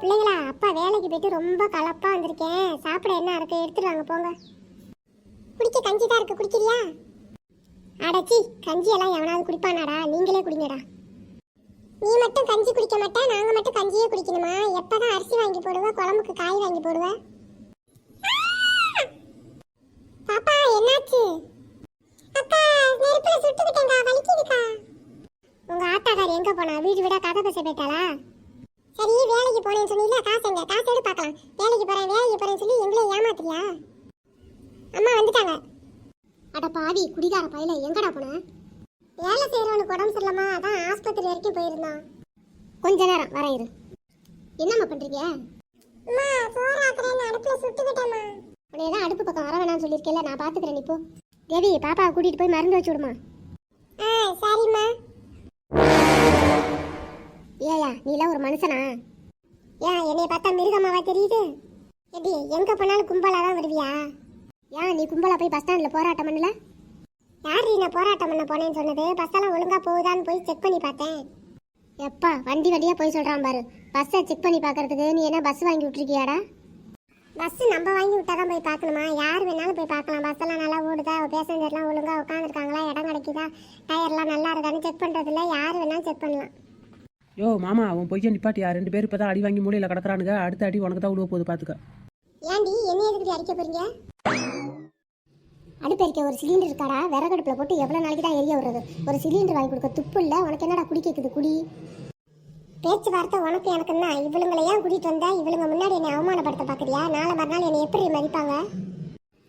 பிள்ளைங்களா அப்பா வேலைக்கு போயிட்டு ரொம்ப கலப்பாக வந்திருக்கேன். சாப்பிட என்ன இருக்கு? எடுத்துட்டு வாங்க போங்க. குடிக்க கஞ்சி தான் இருக்கு. குடிக்கிறியா? அடச்சி கஞ்சியெல்லாம் எவனாவது குடிப்பானாடா? நீங்களே குடிங்கடா. நீ மட்டும் கஞ்சி குடிக்க மாட்டேன் நாங்கள் மட்டும் கஞ்சியே குடிக்கணுமா? எப்பதான் அரிசி வாங்கி போடுவேன் குழம்புக்கு காய் வாங்கி போடுவேன் பாப்பா என்னாச்சு? அக்கா நெருப்புல சுட்டுக்கிட்டேங்க வலிக்குதுக்கா. உங்க ஆத்தாக்கார் எங்க போனா? வீடு விட கதை பேச போயிட்டாளா சரி வேலைக்கு போனேன்னு சொன்னீங்களா காசு எங்க காசு எடு பார்க்கலாம் வேலைக்கு போறேன் வேலைக்கு போறேன்னு சொல்லி எங்களை ஏமாத்துறியா அம்மா வந்துட்டாங்க அட பாவி குடிகார பையில எங்கடா போன? வேலை செய்யறவனுக்கு உடம்பு சரியில்லாமா அதான் ஆஸ்பத்திரி வரைக்கும் போயிருந்தான். கொஞ்ச நேரம் வர இரு. என்னம்மா பண்றீங்க? அம்மா சோறாக்குறேன்னு அடுப்புல சுட்டுக்கிட்டேம்மா உன்னை தான் அடுப்பு பக்கம் வர வேணாம்னு சொல்லியிருக்கேன்ல நான் பாத்துக்கிறேன் நீ போ. தேவி பாப்பா கூட்டிட்டு போய் மருந்து வச்சு விடுமா? ஆ சரிம்மா. ஏயா நீலாம் ஒரு மனுஷனா? ஏன் என்னைய பார்த்தா மிருகமாவா தெரியுது? எப்படி எங்க போனாலும் கும்பலா தான் வருவியா? ஏன் நீ கும்பலா போய் பஸ் ஸ்டாண்ட்ல போராட்டம் பண்ணல? யார் நான் போராட்டம் பண்ண போனேன்னு சொன்னது? பஸ் எல்லாம் ஒழுங்கா போகுதான்னு போய் செக் பண்ணி பார்த்தேன். எப்பா வண்டி வண்டியா போய் சொல்றான் பாரு. பஸ்ஸை செக் பண்ணி பார்க்கறதுக்கு நீ என்ன பஸ் வாங்கி விட்டுருக்கியாடா? பஸ் நம்ம வாங்கி விட்டா தான் போய் பார்க்கணுமா? யார் வேணாலும் போய் பார்க்கலாம். பஸ் எல்லாம் நல்லா ஓடுதா? பேசஞ்சர்லாம் ஒழுங்கா உட்காந்துருக்காங்களா இடம் கிடைக்குதா? டயர்லாம் நல்லா இருக்கான்னு செக் பண்றதுல யார் வேணாலும் செக் பண்ணலாம். யோ மாமா அவன் பொய்ய நிப்பாட்டியா? ரெண்டு பேரும் இப்போ தான் அடி வாங்கி மூலையில் கிடக்குறானுங்க. அடுத்த அடி உனக்கு தான் விழுவ போகுது பார்த்துக்க ஏண்டி என்ன எதுக்கு அடிக்க போறீங்க? அடுப்பெரிக்க ஒரு சிலிண்டர் இருக்காடா? விறகடுப்பில் போட்டு எவ்வளோ நாளைக்கு தான் எரிய விடுறது? ஒரு சிலிண்டர் வாங்கி கொடுக்க துப்பு இல்லை? உனக்கு என்னடா குடி கேட்குது குடி. பேச்சுவார்த்தை உனக்கு எனக்குன்னா இவளுங்களை ஏன் கூட்டிகிட்டு வந்தா? இவளுங்க முன்னாடி என்னை அவமானப்படுத்த பார்க்குறியா நாளை மறுநாள் என்னை எப்படி மதிப்பாங்க?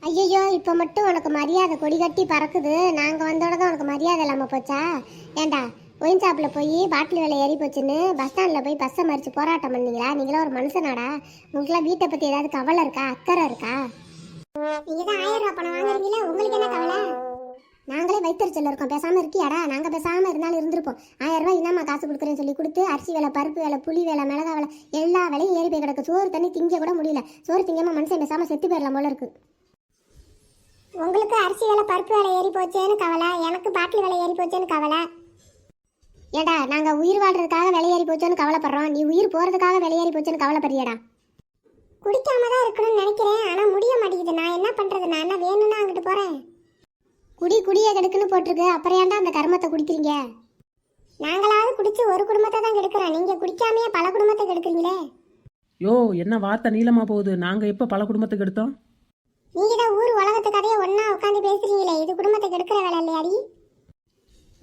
ஐயையோ இப்போ மட்டும் உனக்கு மரியாதை கொடி கட்டி பறக்குது. நாங்கள் வந்தோட தான் உனக்கு மரியாதை இல்லாமல் போச்சா? ஏண்டா ஒயின் ஷாப்பில் போய் பாட்டில் வேலை ஏறி போச்சுன்னு பஸ் ஸ்டாண்டில் போய் பஸ்ஸை மறித்து போராட்டம் பண்ணீங்களா? நீங்களாம் ஒரு மனுஷனாடா. உங்களுக்குலாம் வீட்டை பற்றி ஏதாவது கவலை இருக்கா? அக்கறை இருக்கா? நீங்கள் தான் ஆயிரம் ரூபா பணம் வாங்குறீங்களா உங்களுக்கு என்ன கவலை? நாங்களே வைத்தறிச்சல் இருக்கோம். பேசாமல் இருக்கியாடா? நாங்கள் பேசாமல் இருந்தாலும் இருந்திருப்போம். ஆயிரம் ரூபாய் இனாமா காசு கொடுக்குறேன்னு சொல்லி கொடுத்து அரிசி விலை பருப்பு விலை புளி விலை மிளகா விலை எல்லா விலையும் ஏறி போய் கிடக்கு. சோறு தண்ணி திங்க கூட முடியல. சோறு திங்காம மனுஷன் பேசாமல் செத்து போயிடலாம் போல இருக்கு. உங்களுக்கு அரிசி விலை பருப்பு விலை ஏறி போச்சேன்னு கவலை? எனக்கு பாட்டில் விலை ஏறி போச்சேன்னு கவலை? ஏடா நாங்கள் உயிர் வாழ்றதுக்காக விலை ஏறி போச்சோன்னு கவலைப்படுறோம். நீ உயிர் போகிறதுக்காக விலை ஏறி போச்சோன்னு கவலைப்படுறியடா. குடிக்காம தான் இருக்கணும்னு நினைக்கிறேன். ஆனால் முடிய மாட்டேங்குது. நான் என்ன பண்ணுறது நான் என்ன வேணும்னா அங்கிட்டு போகிறேன் குடி குடிய கெடுக்குன்னு போட்டிருக்கு. அப்புறம் ஏன்டா அந்த கர்மத்தை குடிக்கிறீங்க? நாங்களாவது குடிச்சு ஒரு குடும்பத்தை தான் கெடுக்கிறோம். நீங்கள் குடிக்காமையே பல குடும்பத்தை கெடுக்குறீங்களே. யோ என்ன வார்த்தை நீளமாக போகுது. நாங்கள் எப்போ பல குடும்பத்துக்கு எடுத்தோம் நீங்க தான் ஊர் உலகத்து கதையை ஒண்ணா உட்காந்து பேசுறீங்களே. இது குடும்பத்தை கெடுக்கிற வேலை இல்லையாடி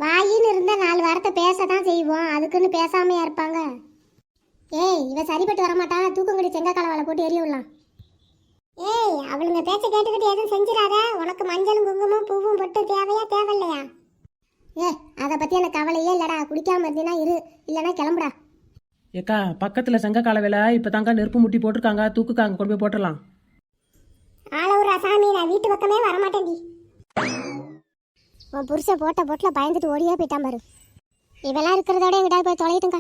வாயின்னு இருந்தா நாலு வாரத்தை பேச தான் செய்வோம். அதுக்குன்னு பேசாமையா இருப்பாங்க. ஏய் இவ சரிப்பட்டு வரமாட்டா. தூக்கங்கடி செங்கக்கால வாழை போட்டு எரிய விடலாம். ஏய் அவளுங்க பேச்ச கேட்டுக்கிட்டு எதுவும் செஞ்சிடாத. உனக்கு மஞ்சளும் குங்குமம் பூவும் பொட்டு தேவையா தேவையில்லையா? ஏ அதை பத்தி எனக்கு கவலையே இல்லடா. குடிக்காம இருந்தீங்கன்னா இரு. இல்லைன்னா கிளம்புடா. ஏக்கா பக்கத்தில் செங்கக்கால வேலை இப்போ தாங்க நெருப்பு முட்டி போட்டிருக்காங்க. தூக்குக்காங்க கொண்டு போய் போட்டுடலாம். ஆளவுரா சாமி நான் வீட்டு பக்கமே வரமாட்டேன்டி உன் புருஷன் போட்ட போட்டில் பயந்துட்டு ஓடியே போயிட்டான் பாரு. இவெல்லாம் இருக்கிறதோட எங்கிட்ட போய் தொலைட்டுங்க